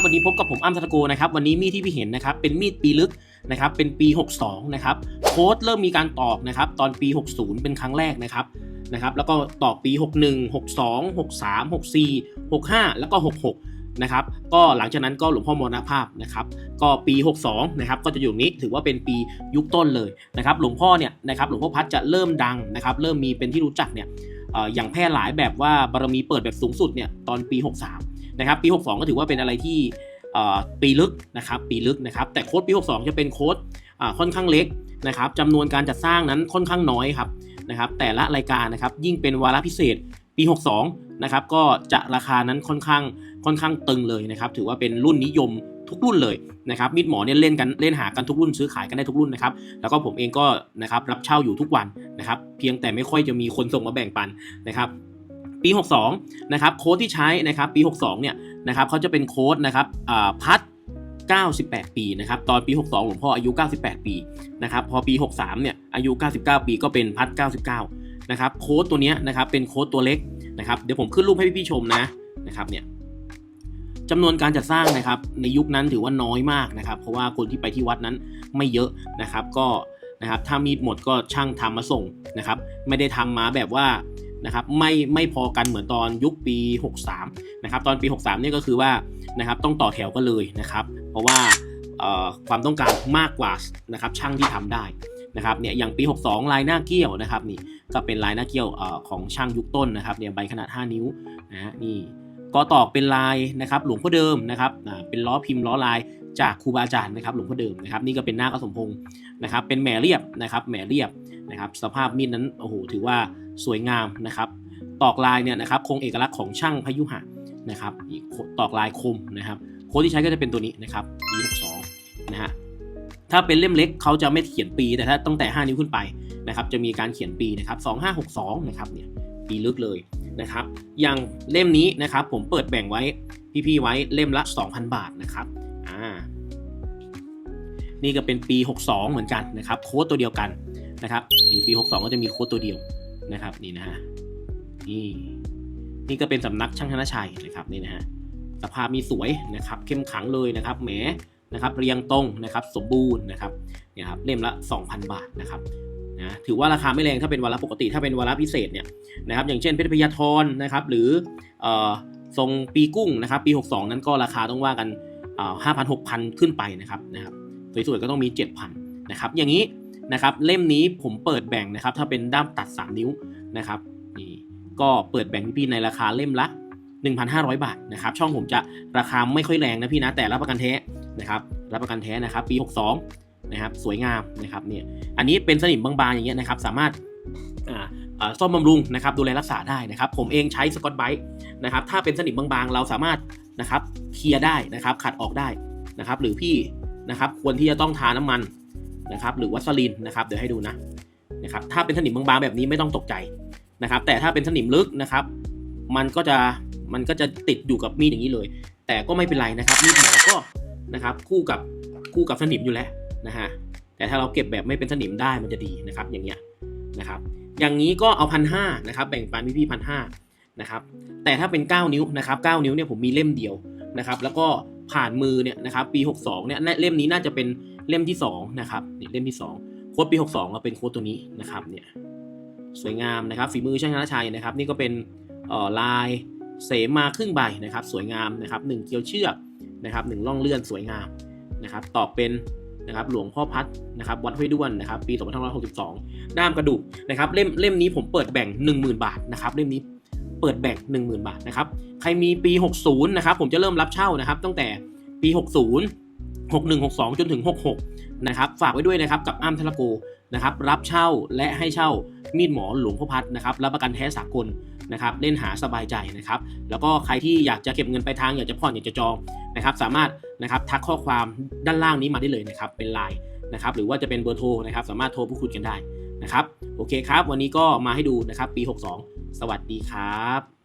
ับวันนี้พบกับผมอ้ำทัตโกนะครับวันนี้มีดที่พี่เห็นนะครับเป็นมีดปีลึกนะครับเป็นปี 62 นะครับโค้ดเริ่มมีการตอกนะครับตอนปี 60 เป็นครั้งแรกนะครับนะครับแล้วก็ตอกปี 61 62 63 64 65 แล้วก็ 66 นะครับก็หลังจากนั้นก็หลวงพ่อมรณภาพนะครับก็ปี 62 นะครับก็จะอยู่นี้ถือว่าเป็นปียุคต้นเลยนะครับหลวงพ่อเนี่ยนะครับหลวงพ่อพัดจะเริ่มดังนะครับเริ่มมีเป็นที่รู้จักเนี่ยอย่างแพร่หลายแบบว่าบารมีเปิดแบบสูงสุดเนี่ยตอนปี 63 นะครับปี 62 ก็ถือว่าเป็นอะไรที่ปีลึกนะครับปีลึกนะครับแต่โค้ดปี 62 จะเป็นโค้ดค่อนข้างเล็กนะครับจำนวนการจัดสร้างนั้นค่อนข้างน้อยครับนะครับแต่ละรายการนะครับยิ่งเป็นวาระพิเศษปี 62 นะครับก็จะราคานั้นค่อนข้างค่อนข้างตึงเลยนะครับถือว่าเป็นรุ่นนิยมทุกรุ่นเลยนะครับมีดหมอเนี่ยเล่นกันเล่นหากันทุกรุ่นซื้อขายกันได้ทุกรุ่นนะครับแล้วก็ผมเองก็นะครับรับเช่าอยู่ทุกวันนะครับเพียงแต่ไม่ค่อยจะมีคนส่งมาแบ่งปันนะครับ ปี 62 นะครับโค้ดที่ใช้นะครับปี 62 เนี่ยนะครับเขาจะเป็นโค้ดนะครับอ่าพัด98 ปีนะครับตอนปี 62 หลวงพ่ออายุ 98 ปีนะครับพอปี 63 เนี่ยอายุ 99 ปีก็เป็นพัด 99 นะครับโค้ดตัวนี้นะครับเป็นโค้ดตัวเล็กนะครับเดี๋ยวผมขึ้นรูปให้พี่ๆชมนะนะครับเนี่ยจำนวนการจัดสร้างนะครับในยุคนั้นถือว่าน้อยมากนะครับ เพราะว่าคนที่ไปที่วัดนั้นไม่เยอะนะครับก็นะครับถ้ามีดหมดก็ช่างทำมาส่งนะครับ ไม่ได้ทำมาแบบว่า นะครับไม่ไม่พอกันเหมือนตอนยุคปี 63นะครับตอนปี 63เนี่ยก็คือว่านะครับต้องต่อแถวกันเลยนะครับ เพราะว่าความต้องการมากกว่านะครับช่างที่ทำได้นะครับเนี่ยอย่างปี 62 ลายหน้าเกี้ยวนะครับนี่ก็เป็นลายหน้าเกี้ยวอของช่างยุคต้นนะครับเนี่ยใบขนาด 5 นิ้วนะฮะนี่ ก็ตอกเป็นลายนะครับหลวงพ่อเดิมนะครับอ่าเป็นล้อพิมพ์ล้อลายจากครูบาอาจารย์นะครับหลวงพ่อเดิมนะครับนี่ก็เป็นหน้ากระสมพงศ์นะครับเป็นแหม่เรียบนะครับแหม่เรียบนะครับสภาพมีดนั้นโอ้โหถือว่าสวยงามนะครับตอกลายเนี่ยนะครับคงเอกลักษณ์ของช่างพยุหะนะครับตอกลายคมนะครับโค้ดที่ใช้ก็จะเป็นตัวนี้นะครับปี62 นะฮะถ้าเป็นเล่มเล็กเขาจะไม่เขียนปีแต่ถ้าตั้งแต่ 5 นิ้วขึ้นไปนะครับจะมีการเขียนปีนะครับ2562นะครับเนี่ยปีลึกเลย นะครับ อย่างเล่มนี้นะครับผมเปิดแบ่งไว้พี่ๆไว้เล่มละ 2,000 บาทนะครับอ่านี่ก็เป็นปี 62 เหมือนกันนะครับโค้ดตัวเดียวกันนะครับนี่ปี62 ก็จะมีโค้ดตัวเดียวนะครับนี่นะฮะนี่นี่ก็เป็นสำนักช่างธนชัยนะครับนี่นะฮะสภาพมีสวยนะครับเข้มขังเลยนะครับแหมนะครับเรียงตรงนะครับสมบูรณ์นะครับเนี่ยครับเล่มละ 2,000 บาทนะครับ นะถือว่าราคาไม่แรงถ้าเป็นวาระปกติถ้าเป็นวาระพิเศษเนี่ยนะครับอย่างเช่นเพชรพยาธรนะครับหรือทรงปีกุ้งนะครับปี 62 นั้นก็ราคาต้องว่ากันห้าพันหกพันขึ้นไปนะครับนะครับสวยๆก็ต้องมี 7,000นะครับอย่างนี้นะครับเล่มนี้ผมเปิดแบ่งนะครับถ้าเป็นด้ามตัด 3 นิ้วนะครับนี่ก็เปิดแบ่งพี่ในราคาเล่มละ 1,500 บาทนะครับช่องผมจะราคาไม่ค่อยแรงนะพี่นะแต่รับประกันแท้นะครับรับประกันแท้นะครับปี 62 นะครับสวยงามนะครับเนี่ยอันนี้เป็นสนิมบางๆอย่างเงี้ยนะครับสามารถซ่อมบำรุงนะครับดูแลรักษาได้นะครับผมเองใช้สกอตไบต์นะครับถ้าเป็นสนิมบางๆ เราสามารถนะครับเคลียร์ได้นะครับขัดออกได้นะครับหรือพี่นะครับควรที่จะต้องทาน้ำมันนะครับหรือวัสลินนะครับเดี๋ยวให้ดูนะนะครับถ้าเป็นสนิมบางๆแบบนี้ไม่ต้องตกใจนะครับแต่ถ้าเป็นสนิมลึกนะครับมันก็จะมันก็จะติดอยู่กับมีดอย่างนี้เลย แต่ก็ไม่เป็นไรนะครับมีดหมอก็นะครับคู่กับคู่กับสนิมอยู่แล้ว นะฮะแต่ถ้าเราเก็บแบบไม่เป็นสนิมได้มันจะดีนะครับอย่างเงี้ยนะครับอย่างนี้ก็เอาพันห้านะครับแบ่งปันพี่พี่พันห้านะครับแต่ถ้าเป็น 9 นิ้วนะครับ9นิ้วเนี่ยผมมีเล่มเดียวนะครับแล้วก็ผ่านมือเนี่ยนะครับปี 62เนี่ยเล่มนี้น่าจะเป็นเล่มที่2นะครับนี่เล่มที่ 2 โค้ดปี 62ก็เป็นโค้ดตัวนี้นะครับเนี่ยสวยงามนะครับฝีมือช่างธนชัยนะครับนี่ก็เป็นออลายเสมาครึ่งใบนะครับสวยงามนะครับหนึ่งเกลียวเชือกนะครับหนึ่งล่องเลื่อนสวยงามนะครับตอกเป็น นะครับหลวงพ่อพัดนะครับวัดห้วยด้วนนะครับปี 2562 ด้ามกระดูกนะครับเล่มเล่มนี้ผมเปิดแบ่ง 10,000 บาทนะครับเล่มนี้เปิดแบ่ง 10,000 บาทนะครับใครมีปี 60 นะครับผมจะเริ่มรับเช่านะครับตั้งแต่ปี 60 61 62 จนถึง 66 นะครับฝากไว้ด้วยนะครับกับอ้ามทลโกนะครับรับเช่าและให้เช่ามีดหมอหลวงพ่อพัดนะครับรับประกันแท้สากล นะครับเล่นหาสบายใจนะครับ แล้วก็ใครที่อยากจะเก็บเงินไปทางอยากจะผ่อนอยากจะจองนะครับ สามารถนะครับทักข้อความด้านล่างนี้มาได้เลยนะครับ เป็นไลน์นะครับหรือว่าจะเป็นเบอร์โทรนะครับ สามารถโทรพูดคุยกันได้นะครับ โอเคครับ วันนี้ก็มาให้ดูนะครับ ปี 62 สวัสดีครับ